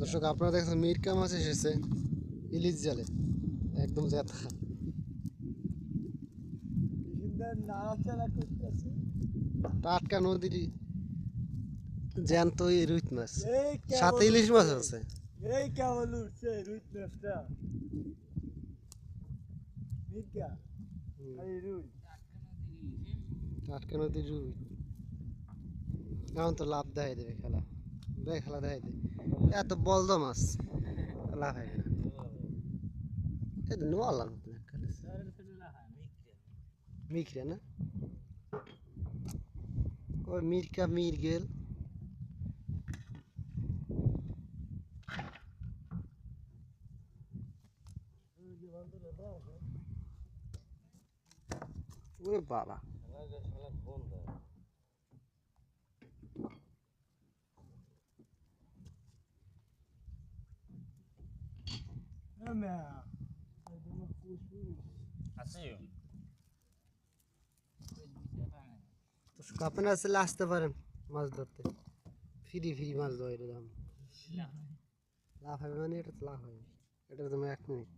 দর্শক আপনারা দেখছেন মিরকা মাছ এসেছে ইলিশ জালে। একদম জেতা টাটকা নদীর জ্যান্ত এই রুইত মাছ। সাথে ইলিশ মাছ আছে। এই কেবল উঠছে রুই মাছটা। মির্কা রুই। টাটকা নদীর রুই। এখন তো লাভ দেয় দেবে খেলা। দেখ খেলা দেখাই দেবে এত বলদ মাছ লাভ হয় না এই তো নোয়ালাম মিখরে না ওই মিরকা মির গেল ওরে বাবা তো আপনারা আসলে আসতে পারেন মাছ ধরতে। ফ্রি ফ্রি মাছ ধরে দাম লাভ হবে মানে এটা তো লাভ হবে এটা তুমি এক মিনিট।